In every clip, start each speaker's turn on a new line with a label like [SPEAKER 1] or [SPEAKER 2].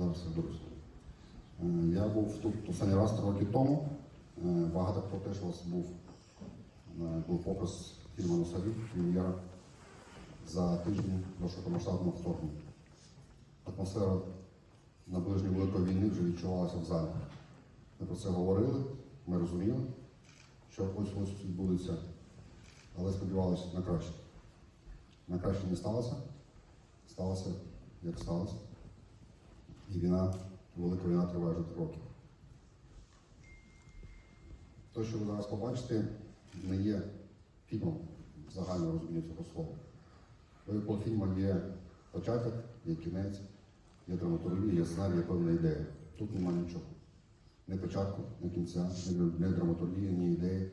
[SPEAKER 1] зараз розберусь. Е, Я був тут останній раз три роки тому. Е, Багато хто теж у вас був, е, був показ фільму «Носові», прем'єра за тиждень до широкомасштабного вторгнення. Атмосфера наближення Великої війни вже відчувалася в залі. Ми про це говорили, ми розуміли, що ось ось відбудеться, але сподівалися на краще. На краще не сталося, сталося як сталося. І війна, велика війна триває вже роки. Те, що ви зараз побачите, не є фільмом загального розуміння цього слова. У фільму є початок, є кінець, є драматургія, є сценарій, є певна ідея. Тут немає нічого. Ні початку, ні кінця, ні, драматургії, ні ідеї,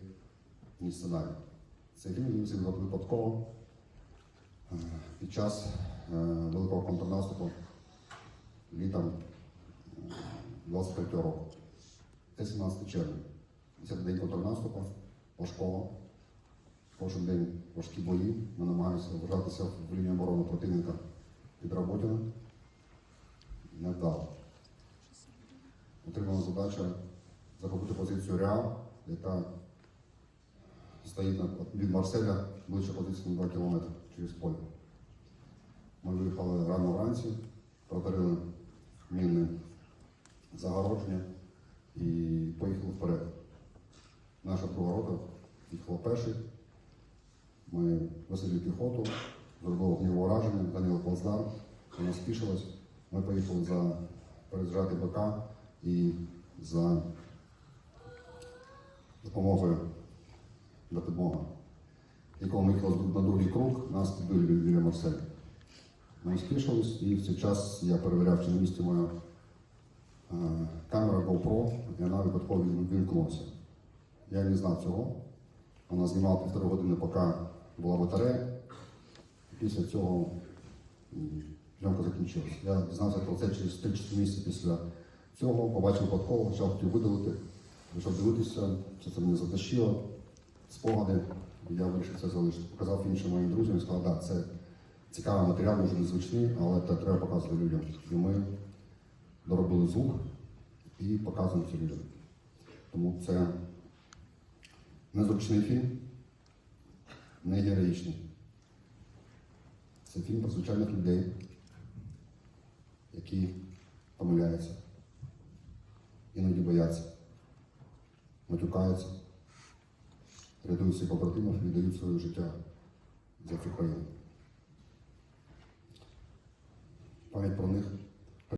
[SPEAKER 1] ні сценарію. Цей фільм він відбувся випадково е, під час е, великого контрнаступу літом е, 23 року. Це 17 червня. Це день контрнаступу, важкого. Кожен день важкі бої. Ми намагаємося вважатися в лінію оборони противника під Роботіна. Не вдало. Отримана задача захопити позицію Реал, яка стоїть від Марселя ближче позиції на 2 кілометри через поле. Ми виїхали рано вранці, протарили мінне загородження і поїхали вперед. Наша друга рота їхала перший. Ми висадили піхоту, зробили огніве ураження, зайняли плацдарм, вона спішилась. Ми поїхали за перезжати БК і за допомогою до підмоги. І коли ми їхали на другий круг, нас підбили біля Марселя. Ми спішились, і в цей час я перевіряв, чи на місці моя камера GoPro, і вона випадково вимкнулася. Я не знав цього. Вона знімала півтори години, поки була батарея. Після цього зйомка закінчилась. Я дізнався про це через 3-4 місяці після цього, побачив випадково, почав хотів видалити, почав дивитися, що це мене затащило, спогади. Я вирішив це залишити. Показав іншим моїм друзям і сказав, так, це цікавий матеріал, дуже незвичний, але це треба показувати людям. І ми доробили звук і показуємо це людям. Тому це незручний фільм, не героїчний. Це фільм про звичайних людей, які помиляються, іноді бояться, матюкаються, рятують своїх побратимів, віддають своє життя за цю країну. Пам'ять про них